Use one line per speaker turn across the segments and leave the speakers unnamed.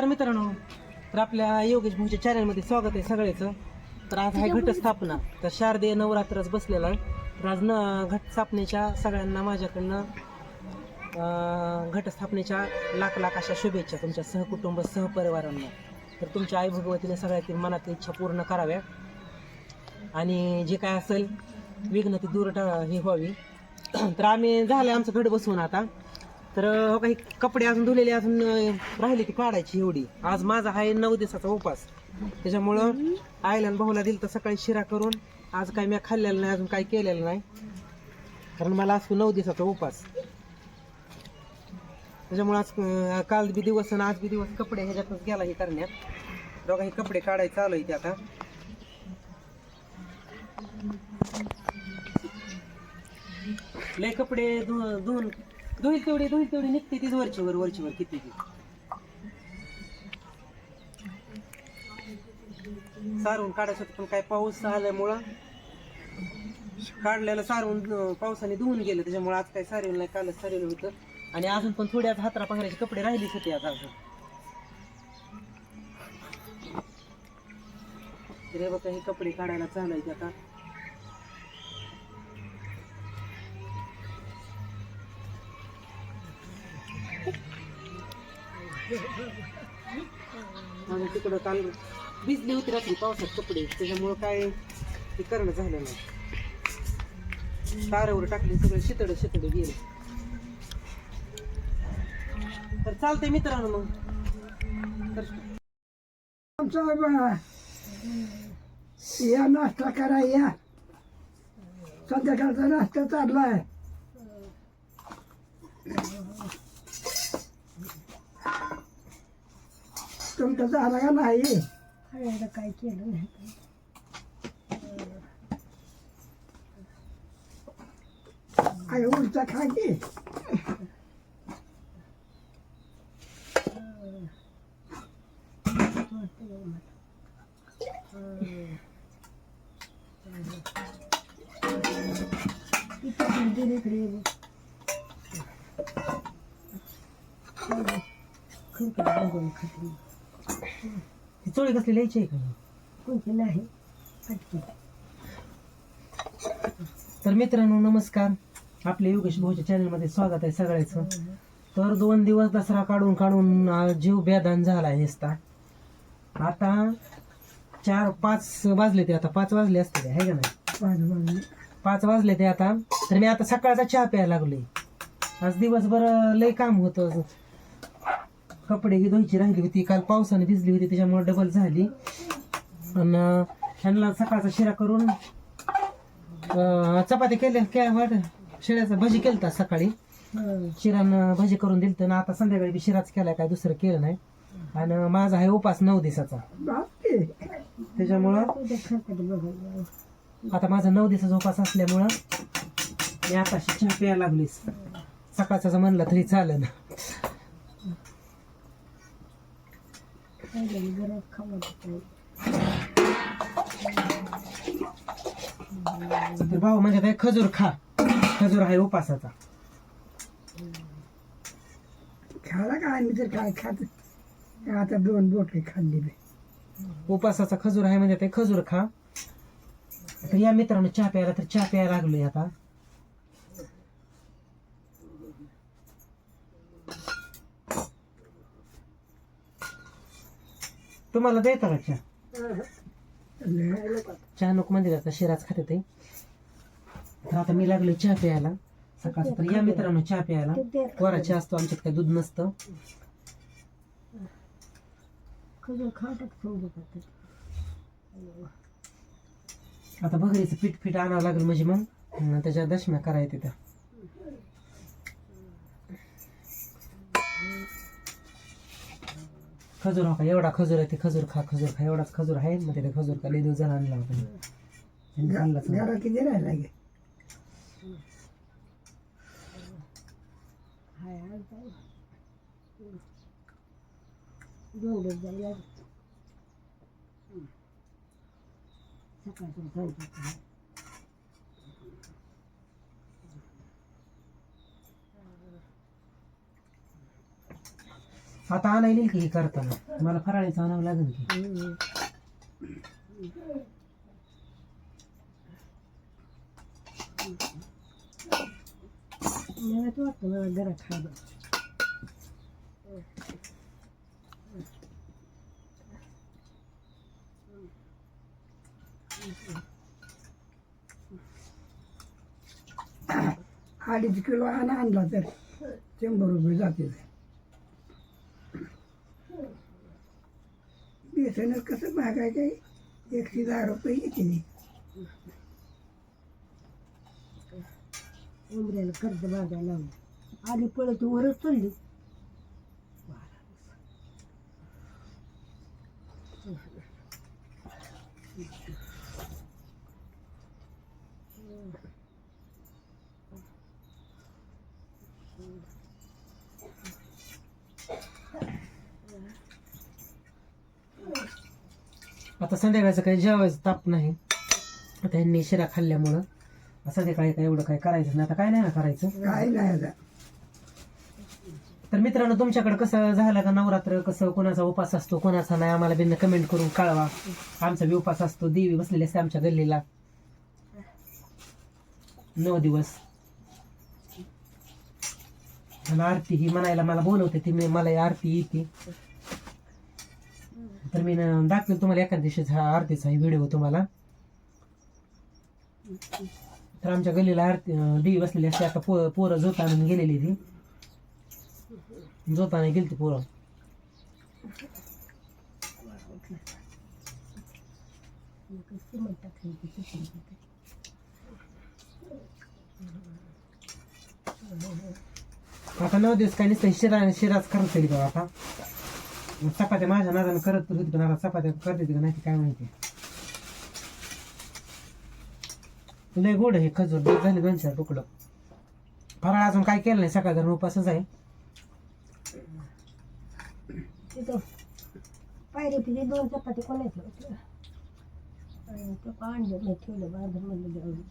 नमस्कार मित्रांनो. तर आपल्या योगेश भाऊच्या चॅनलमध्ये स्वागत आहे सगळ्याचं. तर आज आहे घटस्थापना तर शारदीय नवरात्रच बसलेला आहे. तर आज न घटस्थापनेच्या सगळ्यांना माझ्याकडनं घटस्थापनेच्या लाख लाख अशा शुभेच्छा तुमच्या सहकुटुंब सहपरिवारांना. तर तुमच्या आई भगवतीने सगळ्यातील मनातील इच्छा पूर्ण कराव्या. आणि जे काय असेल विघ्न ती दूर टा- हे व्हावी. तर आम्ही झालं आमचं घड बसवून आता. तर हो काही कपडे अजून धुलेले अजून राहिले ती काढायची एवढी. आज माझा आहे नऊ दिवसाचा उपास. त्याच्यामुळं आईला आणि भाऊला दिलं तर सकाळी शिरा करून आज काय मी खाल्लेलं नाही अजून काही केलेलं नाही. कारण मला असतो नऊ दिवसाचा उपास. त्याच्यामुळे आज काल बी दिवस आणि आज बी दिवस कपडे ह्याच्यातच गेला हे करण्यात. दोघा हे कपडे काढायचं चालू आहे ते आता. लय कपडे धु- धुवून धुईल तेवढी धुईल तेवढी निघते तीच वरची वर वरची वर किती ती. सारून होतं पण काय पाऊस आल्यामुळं काढलेलं सारवून पावसाने धुवून गेलं. त्याच्यामुळे आज काय सारेल नाही कालच सारेल होतं. आणि अजून पण थोडी आज हातरा पांघराचे कपडे राहिलेच होते आज अजून. तर बघा हे कपडे काढायला चालायचे आता. आणि तिकडं काल भिजली होती रात्री पावसात कपडे. त्याच्यामुळं काय ते करणं झालं नाही. तारावर टाकले सगळे शितड शितड गेले. तर चालतंय मित्रांनो मग.
आमचा या नाश्ता करा या. संध्याकाळचा नाश्ता चाललाय. तुमचं झालं का नाही? काय केलं नाही काय उलचा खा की
ती चोळी कसली लिहायची आहे का?
कोणती? नाही.
तर मित्रांनो नमस्कार. आपल्या योगेश भाऊच्या चॅनलमध्ये स्वागत आहे सगळ्याचं. तर दोन दिवस दसरा काढून काढून अं, जीव बेदान झाला आहे नुसता. आता चार पाच वाजले ते आता. पाच वाजले असते आहे का नाही? पाच वाजले. ते आता. तर मी आता सकाळचा चहा प्यायला लागलोय. आज दिवसभर लय काम होतं. कपडे ही धुवायची राहिली होती. काल पावसाने भिजली होती त्याच्यामुळे डबल झाली. आणि ह्यांना सकाळचा शिरा करून चपाती केल्या काय वाट शिऱ्याचा भजी केलता सकाळी. शिरानं भजी करून दिलं तर आता संध्याकाळी बी शिराच केलाय काय दुसरं केलं नाही. आणि माझा आहे उपास नऊ दिवसाचा. त्याच्यामुळं आता माझा नऊ दिवसाचा उपास असल्यामुळं मी आता चहा प्यायला लागलीस. सकाळचा म्हणलं तरी चालेल. तर भाऊ म्हणजे काय खजूर खा. खजूर आहे उपासाचा.
खाला का? आम्ही तर काय खात आता दोन बोटे खाल्ली बे
उपासाचा खजूर आहे म्हणजे ते खजूर खा. तर या मित्रांनो चहा प्यायला तर चहा प्यायला लागलोय आता. तुम्हाला द्यायचा का चहा? चहा नको म्हणजे आता शिराच खाते ते तर आता मी लागलो चहा प्यायला. सकाळचं तर या मित्रांनो चहा प्यायला. कोरा चहा असतो आमच्यात काही दूध नसतं. आता भगरीचं पीठ पीठ आणावं लागेल म्हणजे मग. त्याच्या दशम्या करायच्या त्या खजूर हो का एवढा खजूर आहे ते खजूर खा खजूर खा एवढाच खजूर आहे. मग त्याला खजूर का लई जण आणला होता
किती हाय आज जाऊ
आता आणायला येईल की हे करताना? मला फराळीचं आणावं लागेल की.
मला तर वाटतं मला घरात खायला. अडीच किलो आणा आणला तर शंभर रुपये जाते बेसन कसं मागायचं? आहे एकशे दहा रुपये येते उमऱ्याला कर्ज मागायला लावलं. आली पळत वरच चढली
आता संध्याकाळचं काही जेवायचं ताप नाही. आता ह्यांनी शिरा खाल्ल्यामुळं संध्याकाळी काय एवढं काय करायचं नाही. आता काय नाही ना करायचं?
काय नाही आता.
तर मित्रांनो तुमच्याकडे कसं झालं का नवरात्र? कसं कोणाचा उपास असतो कोणाचा नाही? आम्हाला बिन कमेंट करून कळवा. आमचा बी उपास असतो. देवी बसलेली असते आमच्या गल्लीला. नऊ दिवस. आणि आरती ही म्हणायला मला बोलवते ती. मी मला ही आरती येते. तर मी दाखवेल तुम्हाला एखाद्या दिवशी हा आरतीचा व्हिडिओ तुम्हाला. तर आमच्या गल्लीला आरती देवी बसलेली असते. आता पो पोरं जोताना गेलेली ती.
जोताना गेली ती पोरं.
आता नऊ दिवस काय नसतं शिरा शिराच करता येईल का आता. मग चपात्या माझ्या नादानं करत तर होती पण आता चपात्या करते का नाही ते काय माहिती. लय गोड हे खजूर दूध झाले दोन चार तुकडं. फराळ अजून काय केलं नाही सकाळ धरून उपासच आहे.
तिथं पायरी पिरी दोन चपाती कोणाचं होतं आणि ते पांढर नाही ठेवलं बांधून म्हणलं जाऊ दे.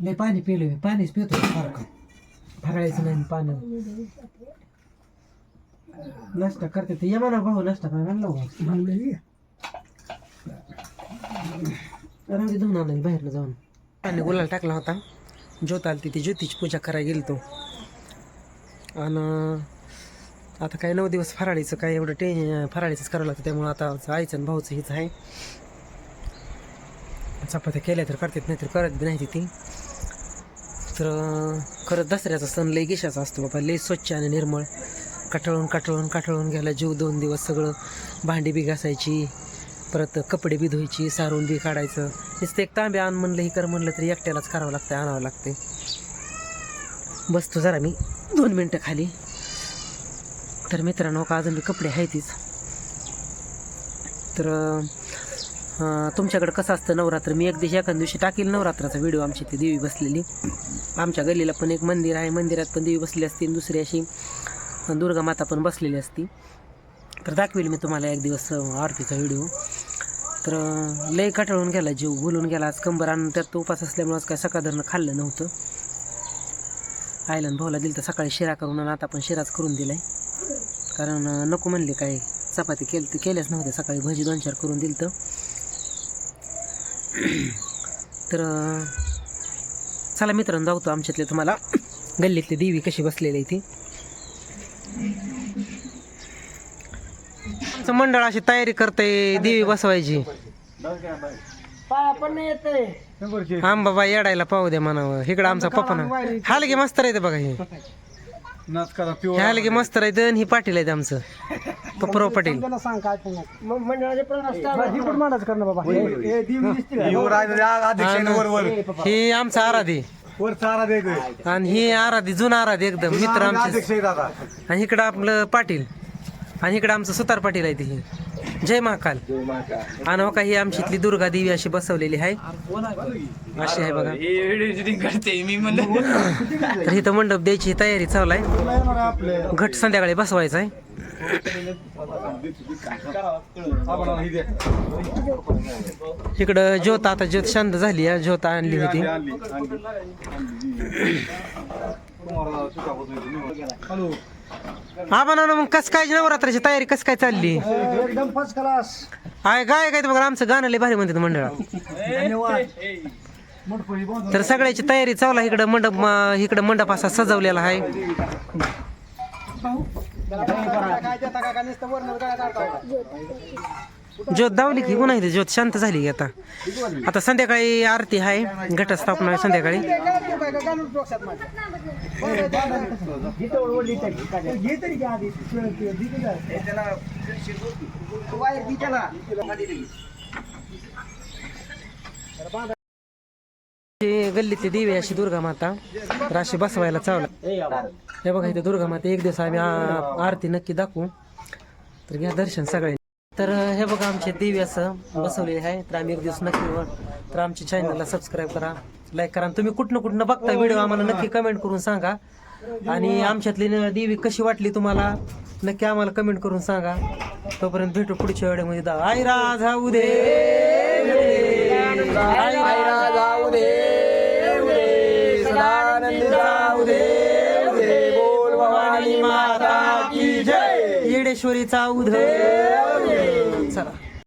लय पाणी पिलं मी पाणीच पितो सारखं फराळायचं नाही पाणी नाश्ता करते ते ये म्हणा भाऊ नाश्ता काय म्हणलं भाऊ. रंगी धुवून आणलं बाहेर जाऊन पाणी गुलाल टाकला होता ज्योत आली ती ज्योतीची पूजा करायला गेली तो आणि आता काय नऊ दिवस फराळीचं काय एवढं टे फराळीचंच करावं लागतं त्यामुळं आता आईचं आणि भाऊचं हीच आहे. चपात्या केल्या तर करतात नाही तर करत बी नाही ती. तर खरं दसऱ्याचा सण लई गिशाचा असतो बाबा लई स्वच्छ आणि निर्मळ. कटाळून कटाळून कटाळून गेला जीव दोन दिवस सगळं. भांडी बी घासायची परत कपडे बी धुवायची सारून बी काढायचं. नुसतं एक तांबे आण म्हणलं ही कर म्हणलं तरी एकट्यालाच करावं लागतं आणावं लागते बसतो जरा मी दोन मिनटं खाली. तर मित्रांनो का अजून मी कपडे आहेतच तर तुमच्याकडं तुमच्याकडे कसं असतं नवरात्र? मी एक दिवशी एखाद दिवशी टाकेल नवरात्राचा व्हिडिओ आमची ती देवी बसलेली. आमच्या गल्लीला पण एक मंदिर आहे. मंदिरात पण देवी बसली असते आणि दुसरी अशी दुर्गा माता पण बसलेली असती. तर दाखवेल मी तुम्हाला एक दिवस आरतीचा व्हिडिओ तर लय कटाळून गेला जीव. बोलून गेला. आज कंबर आणून त्यात उपास असल्यामुळे आज काय सकाळधरनं खाल्लं नव्हतं. आयलन भाऊला दिलं तर सकाळी शिरा करून आणि आता पण शिराच करून दिला आहे कारण नको म्हणले काय चपाती केल ते केल्याच नव्हते सकाळी भजी दोन चार करून दिलं तर चला मित्रांनो जाऊतो आमच्यातले तुम्हाला. गल्लीतली देवी कशी बसलेली आहे ती. आमचं मंडळ अशी तयारी करते देवी बसवायची. आंबाबा येडायला पाहू द्या म्हणावं. इकडं आमचा पप्पा ना. हालगे मस्त राहते बघा हे. हे हालगे मस्त राहते आणि ही पाटील आहेत आमचं. पप्पराव पाटील.
सांग काय मंडळाचे प्रश्न करणं बाबा?
आणि ही आमचा आराधी. आणि ही आराधी जुना आराधी एकदम मित्र आमचे आणि इकडं आपलं पाटील. आणि इकडं आमचं सुतार पाटील आहे ते. हे जय महाकाल. आणि हो का ही आमची इथली दुर्गा देवी अशी बसवलेली आहे. अशी आहे बघा.
करते मी म्हणलं.
तर इथं मंडप द्यायची तयारी चालू आहे. घट संध्याकाळी बसवायचा आहे. इकडं ज्योत आता ज्योत शांत झाली आहे. ज्योत आणली होती. हा ना मग कस काय नवरात्राची तयारी कस काय चालली?
एकदम फर्स्ट क्लास
आहे काय काय बघा आमचं गाणं लय भारी म्हणतात मंडळात
धन्यवाद.
तर सगळ्याची तयारी आहे इकडं मंडप म- इकडं मंडप असा सजवलेला आहे. ज्योत दावली की इथे ज्योत शांत झाली की आता. आता संध्याकाळी आरती आहे घटस्थापना आहे संध्याकाळी.
घे तरी घ्या आधी
गल्लीतली देवी अशी दुर्गा माता. राशी बसवायला चावला. हे बघा इथे दुर्गा माता एक दिवस आम्ही आरती नक्की दाखवू. तर घ्या दर्शन सगळे. तर हे बघा आमचे देवी असं बसवलेले आहे. तर आम्ही एक दिवस नक्की तर आमच्या चॅनलला सबस्क्राईब करा. लाईक करा आणि तुम्ही कुठनं कुठनं बघता व्हिडिओ आम्हाला नक्की कमेंट करून सांगा. आणि आमच्यातली न- देवी कशी वाटली तुम्हाला नक्की आम्हाला कमेंट करून सांगा. तोपर्यंत भेटू पुढच्या व्हिडिओमध्ये म्हणजे दा आई राजा उदे आई राजा उदे सदानंद जाऊ दे बोल भवानी माता की जय. येडेश्वरीचा उदय